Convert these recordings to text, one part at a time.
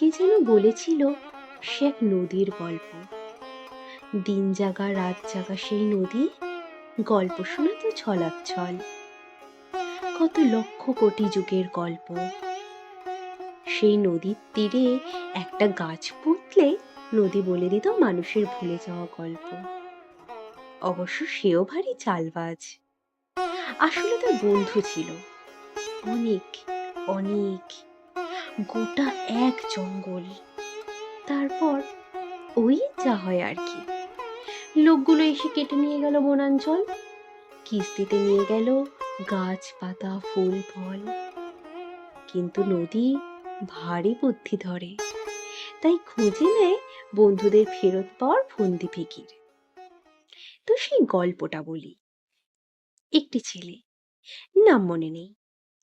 কে যেন বলেছিল সে এক নদীর গল্প। দিন জাগা, রাত জাগা সেই নদী, গল্প শোনা তো ছলাচ্ছল। কত লক্ষ কোটি যুগের গল্প। সেই নদীর তীরে একটা গাছ পুঁতলে নদী বলে দিত মানুষের ভুলে যাওয়া গল্প। অবশ্য সেও ভারী চালবাজ। আসলে তার বন্ধু ছিল। অনেক অনেক গোটা এক জঙ্গল। তারপর ওই যা হয় আর কি। লোকগুলো এসে কেটে নিয়ে গেল বনাঞ্চল। কিস্তিতে নিয়ে গেল গাছপাতা, ফুল, ফল। কিন্তু নদী ভারী বুদ্ধি ধরে। তাই খুঁজে নেয় বন্ধুদের ফেরত পাওয়ার ফন্দি ফিকির। তো সেই গল্পটা বলি। একটি ছেলে, নাম মনে নেই।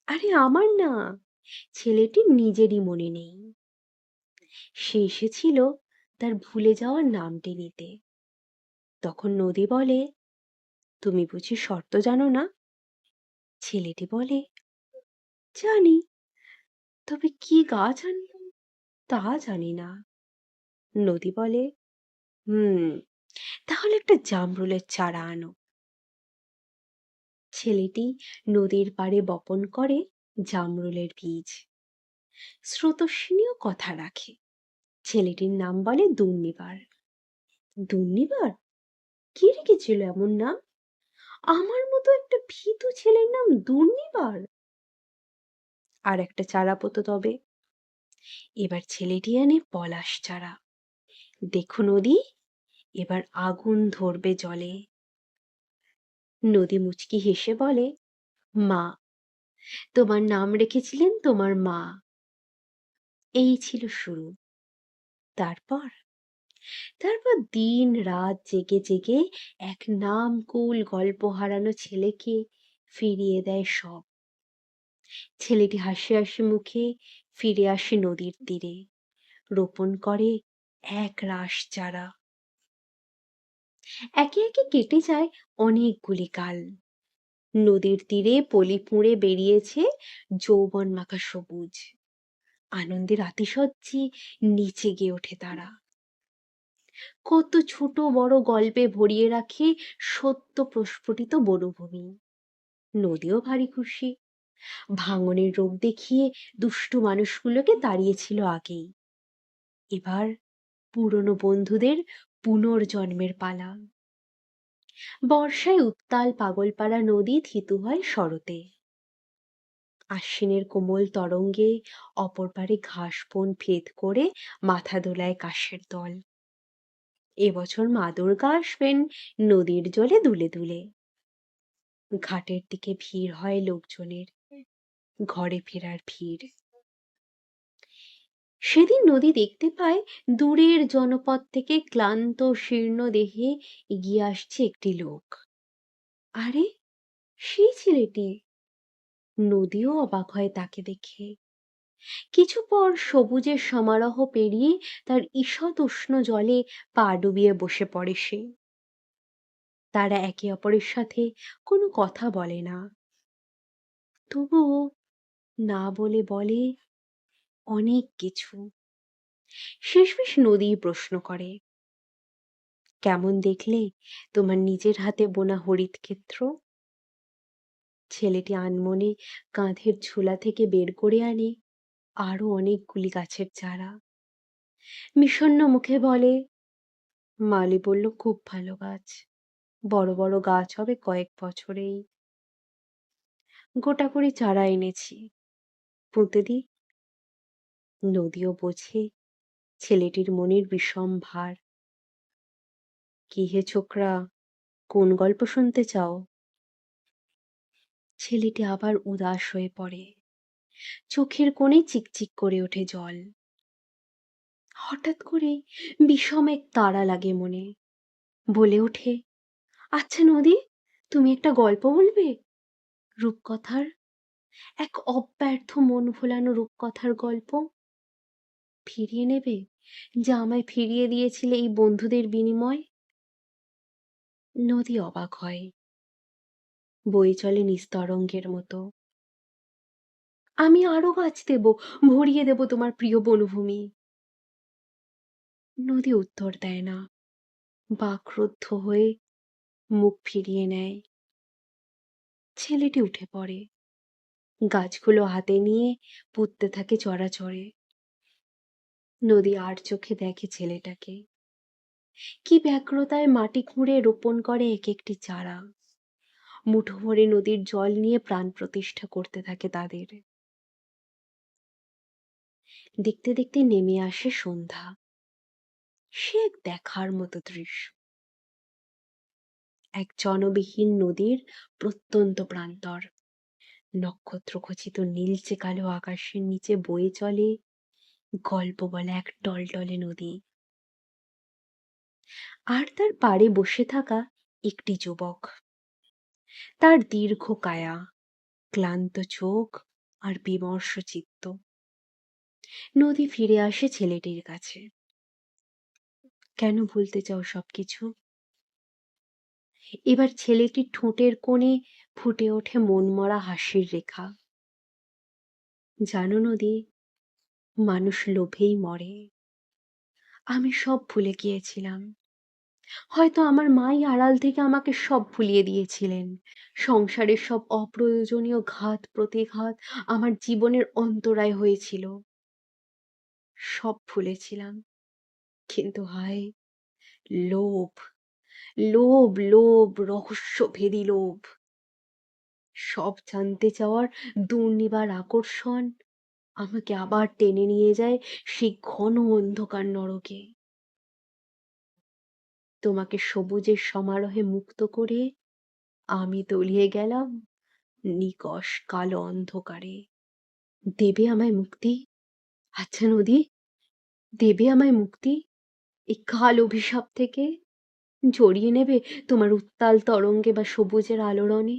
আরে আমার না! ছেলেটির নিজেরই মনে নেই। সে এসেছিল তার ভুলে যাওয়ার নামটি নিতে। তখন নদী বলে, তুমি বুঝি শর্ত জানো না? ছেলেটি বলে, জানি, তবে কি গাছ আনব তা জানি না। নদী বলে, হুম, তাহলে একটা জামরুলের চারা আনো। ছেলেটি নদীর পাড়ে বপন করে জামরুলের বীজ। স্রোতস্বিনীও কথা রাখে। ছেলেটির নাম বলে দুর্নিবার। দুর্নিবার? কে রেখেছিল এমন নাম? আমার মতো একটা ভীতু ছেলের নাম দুর্নিবার? আর একটা চারা পোতো তবে। এবার ছেলেটি আনে পলাশ চারা। দেখো নদী, এবার আগুন ধরবে জলে। নদী মুচকি হেসে বলে, মা তোমার নাম রেখেছিলেন তোমার মা। এই ছিল শুরু। তারপর? তারপর দিন রাত জেগে জেগে এক নাম কুল গল্প হারানো ছেলেকে ফিরিয়ে দেয় সব। ছেলেটি হাসি হাসি মুখে ফিরে আসে নদীর তীরে। রোপণ করে এক রাস চারা। একে একে কেটে যায় অনেকগুলি কাল। নদীর তীরে পলি পুঁড়ে বেরিয়েছে যৌবন মাখা সবুজ। আনন্দের আতিশয্যে নিচে গিয়ে ওঠে তারা। কত ছোট বড় গল্পে ভরিয়ে রাখে সত্য প্রস্ফুটিত বনভূমি। নদীও ভারী খুশি। ভাঙনের রোগ দেখিয়ে দুষ্টু মানুষগুলোকে তাড়িয়েছিল আগেই। এবার পুরনো বন্ধুদের পুনর্জন্মের পালা। বর্ষায় উত্তাল পাগলপাড়া নদী থিতু হয় শরতে। আশ্বিনের কোমল তরঙ্গে অপর পারে ঘাস বন ভেদ করে মাথা দোলায় কাশের দল। এবছর মা দুর্গা আসবেন নদীর জলে দুলে দুলে। ঘাটের দিকে ভিড় হয় লোকজনের, ঘরে ফেরার ভিড়। সেদিন নদী দেখতে পায় দূরের জনপদ থেকে ক্লান্ত শীর্ণ দেহে এগিয়ে আসছে একটি লোক। আরে সেই ছেলেটি? নদীও অবাক হয় তাকে দেখে। কিছু পর সবুজের সমারোহ পেরিয়ে তার ঈষৎ উষ্ণ জলে পা ডুবিয়ে বসে পড়ে সে। তারা একে অপরের সাথে কোনো কথা বলে না। তবুও না বলে বলে অনেক কিছু। শেষমেশ নদী প্রশ্ন করে, কেমন দেখলে তোমার নিজের হাতে বোনা হরিত ক্ষেত্র? ছেলেটি আনমনে কাঁধের ঝোলা থেকে বের করে আনে আরও অনেকগুলি গাছের চারা। বিষণ্ণ মুখে বলে, মালি বলল, খুব ভালো গাছ। বড় বড় গাছ হবে কয়েক বছরেই। গোটা করে চারা এনেছি। পুঁতে দি নদীও বোঝে, ছেলেটির মনের বিষম ভার। কি হে ছোকরা, কোন গল্প শুনতে চাও? ছেলেটি আবার উদাস হয়ে পড়ে। চোখের কোণে চিকচিক করে ওঠে জল। হঠাৎ করে বিষম এক তাড়া লাগে মনে। বলে ওঠে আচ্ছা নদী, তুমি একটা গল্প বলবে? রূপকথার, এক অব্যর্থ মন ভোলানো রূপকথার গল্প। ফিরিয়ে নেবে? যা আমায় ফিরিয়ে দিয়েছিলে এই বন্ধুদের বিনিময়? নদী অবাক হয়। বই চলে নিস্তরঙ্গের মতো। আমি আরও গাছ দেব, ভরিয়ে দেব তোমার প্রিয় বনভূমি। নদী উত্তর দেয় না। বাক্রুদ্ধ হয়ে মুখ ফিরিয়ে নেয়। ছেলেটি উঠে পড়ে। গাছগুলো হাতে নিয়ে পুঁততে থাকে চড়াচড়ে। নদী আর চোখে দেখে ছেলেটাকে। কি ব্যগ্রতায় মাটি খুঁড়ে রোপণ করে এক একটি চারা। মুঠো ভরে নদীর জল নিয়ে প্রাণ প্রতিষ্ঠা করতে থাকে তাদের। দেখতে দেখতে নেমে আসে সন্ধ্যা। সে এক দেখার মতো দৃশ্য। এক জনবিহীন নদীর প্রত্যন্ত প্রান্তর। নক্ষত্র খচিত নীলচে কালো আকাশের নিচে বয়ে চলে গল্প বলা এক টলটলে নদী। আর তার পাড়ে বসে থাকা একটি যুবক। তার দীর্ঘ কায়া, ক্লান্ত চোখ আর বিমর্ষ চিত্ত। নদী ফিরে আসে ছেলেটির কাছে। কেন ভুলতে চাও সবকিছু? এবার ছেলেটির ঠোঁটের কোণে ফুটে ওঠে মনমরা হাসির রেখা। জানো নদী মানুষ লোভেই মরে। আমি সব ভুলে গিয়েছিলাম। হয়তো আমার মাই আড়াল থেকে আমাকে সব ভুলিয়ে দিয়েছিলেন। সংসারের সব অপ্রয়োজনীয় ঘাত, প্রতিঘাত আমার জীবনের অন্তরায় হয়েছিল। সব ভুলেছিলাম। কিন্তু হায়, লোভ লোভ লোভ রহস্য ভেদি লোভ। সব জানতে চাওয়ার দুর্নিবার আকর্ষণ আমাকে আবার টেনে নিয়ে যায় সেই ঘন অন্ধকার নরকে। তোমাকে সবুজের সমারোহে মুক্ত করে আমি তলিয়ে গেলাম নিকষ কালো অন্ধকারে। দেবে আমায় মুক্তি? আচ্ছা নদী, দেবে আমায় মুক্তি? এই কাল অভিশাপ থেকে জড়িয়ে নেবে তোমার উত্তাল তরঙ্গে বা সবুজের আলোড়নে।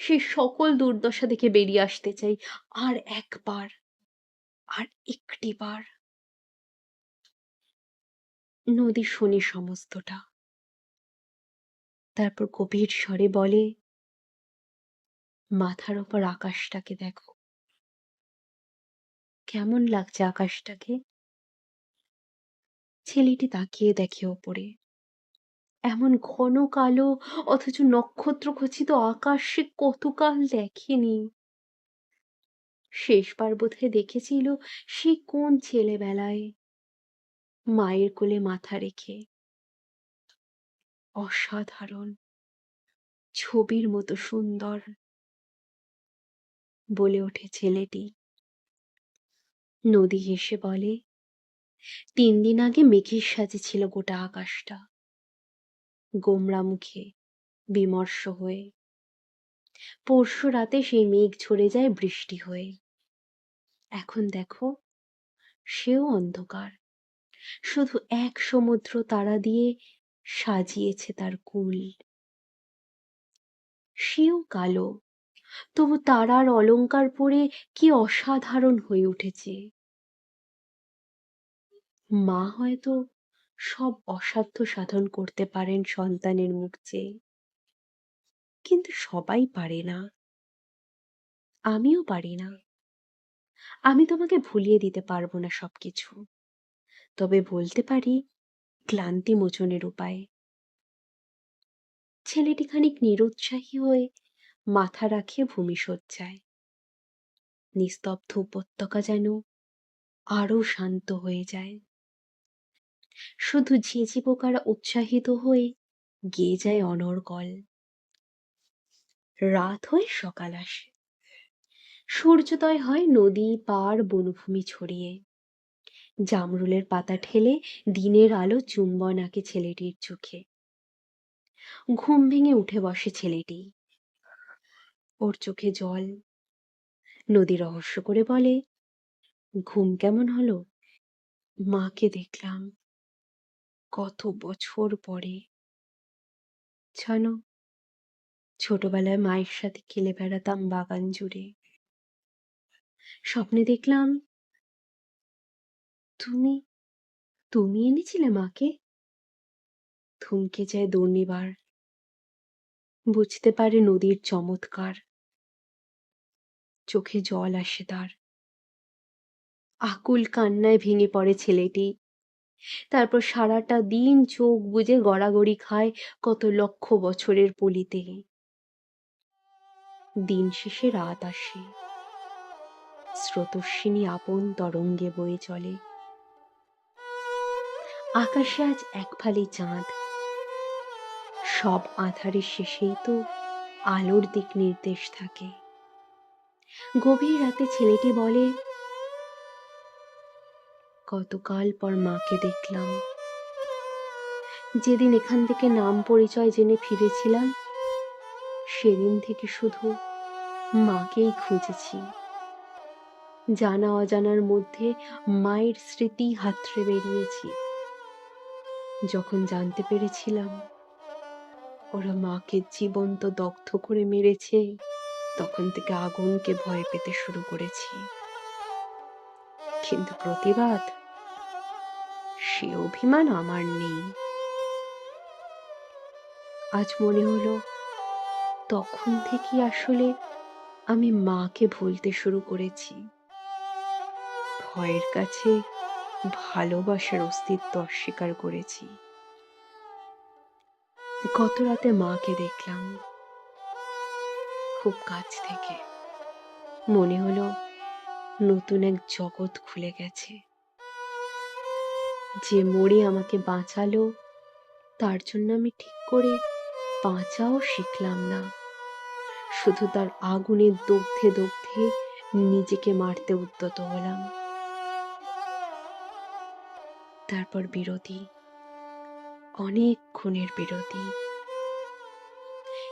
সে সকল দুর্দশা থেকে বেরিয়ে আসতে চাই আর একবার। আর একটি বার নদী শোনে সমস্তটা। তারপর গভীর স্বরে বলে, মাথার ওপর আকাশটাকে দেখো। কেমন লাগছে আকাশটাকে? ছেলেটি তাকিয়ে দেখে ওপরে। এমন ঘন কালো, অথচ নক্ষত্র খচিত আকাশ সে কতকাল দেখেনি। শেষবার বোধহয় দেখেছিল সে কোন ছেলেবেলায়? মায়ের কোলে মাথা রেখে। অসাধারণ। ছবির মতো সুন্দর। বলে ওঠে ছেলেটি। নদী হেসে বলে, তিন দিন আগে মেঘের সাজে ছিল গোটা আকাশটা। গোমরা মুখে বিমর্ষ হয়ে পরশু রাতে সেই মেঘ ঝরে যায় বৃষ্টি হয়ে। এখন দেখো, সেও অন্ধকার। শুধু এক সমুদ্র তারা দিয়ে সাজিয়েছে তার কুল। সেও কালো, তবু তারার অলংকার পরে কি অসাধারণ হয়ে উঠেছে। মা হয়তো সব অসাধ্য সাধন করতে পারেন সন্তানের মুখ চেয়ে। কিন্তু সবাই পারে না। আমিও পারি না। আমি তোমাকে ভুলিয়ে দিতে পারব না সবকিছু। তবে বলতে পারি, ক্লান্তি মোচনের উপায়। ছেলেটি খানিক নিরুৎসাহী হয়ে মাথা রাখে ভূমি ভূমিশয্যায় নিস্তব্ধ উপত্যকা যেন আরও শান্ত হয়ে যায়। শুধু ঝিঝি পোকারা উৎসাহিত হয়ে গেয়ে যায় অনর্গল। রাত হয়ে, সকাল আসে। সূর্যোদয় হয় নদী পাড় বনভূমি ছড়িয়ে। জামরুলের পাতা ঠেলে দিনের আলো চুম্বন আঁকে ছেলেটির চোখে। ঘুম ভেঙে উঠে বসে ছেলেটি। ওর চোখে জল। নদী রহস্য করে বলে, ঘুম কেমন হলো? মাকে দেখলাম কত বছর পরে। জানো ছোটবেলায় মায়ের সাথে খেলে বেড়াতাম বাগান জুড়ে। স্বপ্নে দেখলাম তুমি তুমি এনেছিলে মাকে? থমকে যায় দর্নিবার। বুঝতে পারে নদীর চমৎকার। চোখে জল আসে তার। আকুল কান্নায় ভেঙে পড়ে ছেলেটি। তারপর সারাটা দিন চোখ বুজে গড়াগড়ি খায় কত লক্ষ বছরের পলিতে। দিন শেষে রাত আসে। স্রোতস্বিনী আপন তরঙ্গে বয়ে চলে। আকাশে আজ এক ফালি চাঁদ। সব আধারের শেষেই তো আলোর দিক নির্দেশ থাকে। গভীর রাতে ছেলেটি বলে, কতকাল পর মাকে দেখলাম। যেদিন এখান থেকে নাম পরিচয় জেনে ফিরেছিলাম, সেদিন থেকে শুধু মাকেই খুঁজেছি। জানা অজানার মধ্যে মায়ের স্মৃতি হাতড়ে বেরিয়েছি। যখন জানতে পেরেছিলাম, ওরা মাকে জীবন্ত দগ্ধ করে মেরেছে, তখন থেকে আগুনকে ভয় পেতে শুরু করেছি। কিন্তু প্রতিবাদ, সে অভিমান আমার নেই। আজ মনে হলো, তখন থেকে আসলে আমি মাকে ভুলতে শুরু করেছি। ভয়ের কাছে ভালোবাসার অস্তিত্ব অস্বীকার করেছি। গত রাতে মাকে দেখলাম। খুব কাছ থেকে। মনে হলো নতুন এক জগৎ খুলে গেছে। যে মরে আমাকে বাঁচালো, তার জন্য আমি ঠিক করে বাঁচাও শিখলাম না। শুধু তার আগুনের দগ্ধে দগ্ধে নিজেকে মারতে উদ্যত হলাম। তারপর বিরতি। অনেক খুনের বিরতি।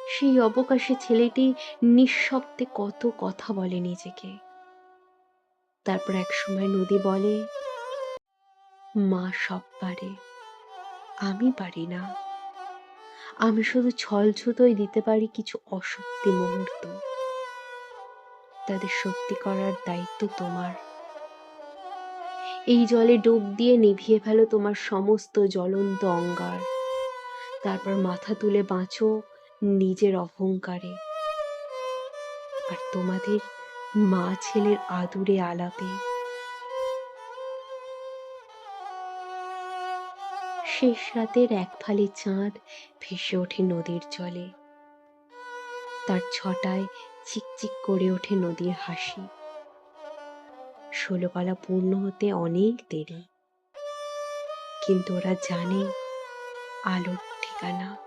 সেই অবকাশে ছেলেটি নিঃশব্দে কত কথা বলে নিজেকে। তারপর এক সময় নদী বলে, মা সব পারে, আমি পারি না। আমি শুধু ছল ছুতোই দিতে পারি কিছু অসত্যি মুহূর্ত। তাদের সত্যি করার দায়িত্ব তোমার। এই জলে ডুব দিয়ে নিভিয়ে ফেলো তোমার সমস্ত জ্বলন্ত অঙ্গার। তারপর মাথা তুলে বাঁচো নিজের অহংকারে। আর তোমাদের মা ছেলের আদুরে আলাপে। শেষ রাতের এক ফালি চাঁদ ভেসে ওঠে নদীর জলে। তার ছটায় চিকচিক করে ওঠে নদীর হাসি। ষোলোপালা পূর্ণ হতে অনেক দেরি। কিন্তু ওরা জানে আলোর ঠিকানা।